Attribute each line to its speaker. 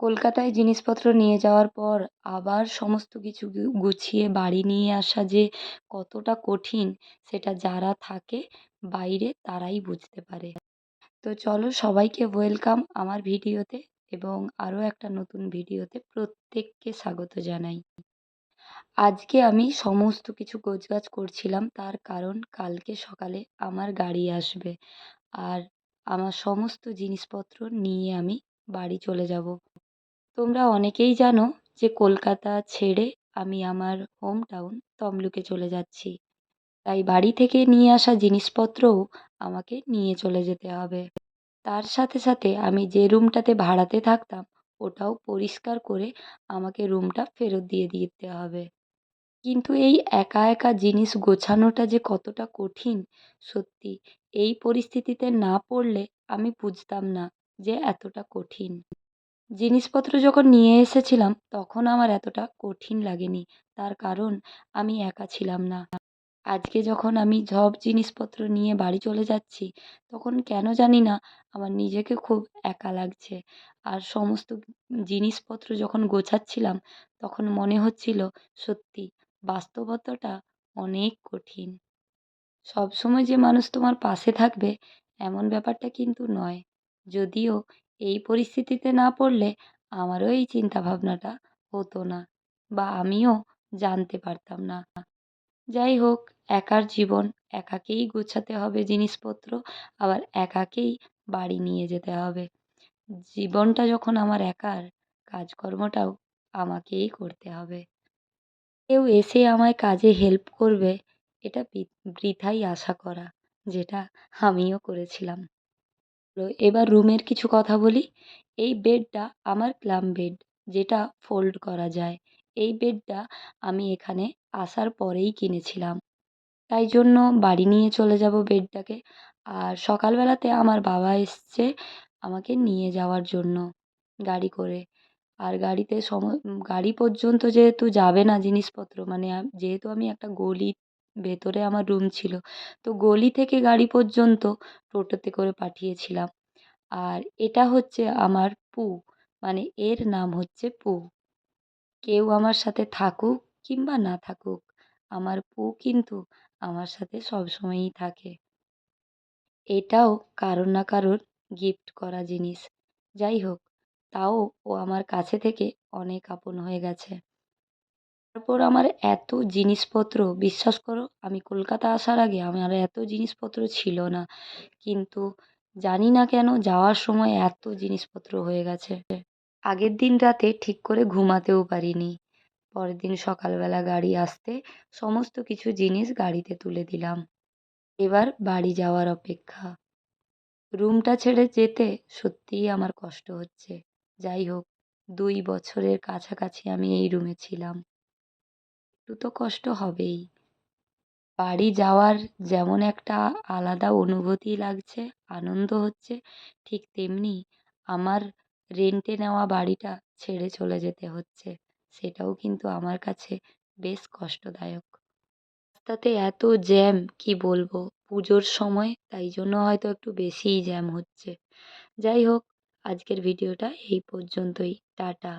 Speaker 1: কলকাতায় জিনিসপত্র নিয়ে যাওয়ার পর আবার সমস্ত কিছু গুছিয়ে বাড়ি নিয়ে আসা যে কতটা কঠিন, সেটা যারা থাকে বাইরে তারাই বুঝতে পারে। তো চলো সবাইকে ওয়েলকাম আমার ভিডিওতে এবং আরও একটা নতুন ভিডিওতে প্রত্যেককে স্বাগত জানাই। আজকে আমি সমস্ত কিছু গোছগাছ করছিলাম, তার কারণ কালকে সকালে আমার গাড়ি আসবে। আর আমার সমস্ত জিনিসপত্র নিয়ে আমি বাড়ি চলে যাব। তোমরা অনেকেই জানো যে কলকাতা ছেড়ে আমি আমার হোম টাউন তমলুকে চলে যাচ্ছি। তাই বাড়ি থেকে নিয়ে আসা জিনিসপত্রও আমাকে নিয়ে চলে যেতে হবে। তার সাথে সাথে আমি যে রুমটাতে ভাড়াতে থাকতাম, ওটাও পরিষ্কার করে আমাকে রুমটা ফেরত দিয়ে দিতে হবে। কিন্তু এই একা একা জিনিস গোছানোটা যে কতটা কঠিন, সত্যি এই পরিস্থিতিতে না পড়লে আমি বুঝতাম না যে এতটা কঠিন। জিনিসপত্র যখন নিয়ে এসেছিলাম, তখন আমার এতটা কঠিন লাগেনি। তার কারণ, আমি একা ছিলাম না। আজকে যখন আমি সব জিনিসপত্র নিয়ে বাড়ি চলে যাচ্ছি, তখন কেন জানি না আমার নিজেকে খুব একা লাগছে। আর সমস্ত জিনিসপত্র যখন গোছাচ্ছিলাম, তখন মনে হচ্ছিল, সত্যি, বাস্তবতাটা অনেক কঠিন। সবসময় যে মানুষ তোমার পাশে থাকবে, এমন ব্যাপারটা কিন্তু নয়। যদিও এই পরিস্থিতিতে না পড়লে আমারও এই চিন্তাভাবনাটা হতো না বা আমিও জানতে পারতাম না। যাই হোক, একার জীবন একাকেই গোছাতে হবে জিনিসপত্র, আবার একাকেই বাড়ি নিয়ে যেতে হবে। জীবনটা যখন আমার একার, কাজকর্মটাও আমাকেই করতে হবে। কেউ এসে আমায় কাজে হেল্প করবে, এটা বৃথাই আশা করা, যেটা আমিও করেছিলাম। তো এবার রুমের কিছু কথা বলি। এই বেডটা আমার ক্লাম বেড, যেটা ফোল্ড করা যায়। এই বেডটা আমি এখানে আসার পরেই কিনেছিলাম। তাই জন্য বাড়ি নিয়ে চলে যাব বেডটাকে। আর সকালবেলাতে আমার বাবা এসছে আমাকে নিয়ে যাওয়ার জন্য গাড়ি করে। আর গাড়িতে সম গাড়ি পর্যন্ত যেহেতু যাবে না জিনিসপত্র মানে যেহেতু আমি একটা গলির ভেতরে আমার রুম ছিল। তো গলি থেকে গাড়ি পর্যন্ত টোটোতে করে পাঠিয়েছিলাম। আর এটা হচ্ছে আমার পু মানে এর নাম হচ্ছে পু। কেউ আমার সাথে থাকুক কিংবা না থাকুক, আমার পু কিন্তু আমার সাথে সবসময়ই থাকে। এটাও কারোর না কারোর গিফট করা জিনিস। যাই হোক, তাও ও আমার কাছে থেকে অনেক আপন হয়ে গেছে। তারপর আমার এত জিনিসপত্র, বিশ্বাস করো, আমি কলকাতা আসার আগে আমার এত জিনিসপত্র ছিল না। কিন্তু জানি না কেন যাওয়ার সময় এত জিনিসপত্র হয়ে গেছে। আগের দিন রাতে ঠিক করে ঘুমাতেও পারিনি। পরের দিন সকালবেলা গাড়ি আসতে সমস্ত কিছু জিনিস গাড়িতে তুলে দিলাম। এবার বাড়ি যাওয়ার অপেক্ষা। রুমটা ছেড়ে যেতে সত্যিই আমার কষ্ট হচ্ছে। যাই হোক, দুই বছরের কাছাকাছি আমি এই রুমে ছিলাম। একটু তো কষ্ট হবেই। বাড়ি যাওয়ার যেমন একটা আলাদা অনুভূতি লাগছে, আনন্দ হচ্ছে, ঠিক তেমনি আমার রেন্টে নেওয়া বাড়িটা ছেড়ে চলে যেতে হচ্ছে, সেটাও কিন্তু আমার কাছে বেশ কষ্টদায়ক। রাস্তাতে এত জ্যাম কি বলব, পুজোর সময় তাই জন্য হয়তো একটু বেশিই জ্যাম হচ্ছে। যাই হোক, আজকের ভিডিওটা এই পর্যন্তই, টাটা।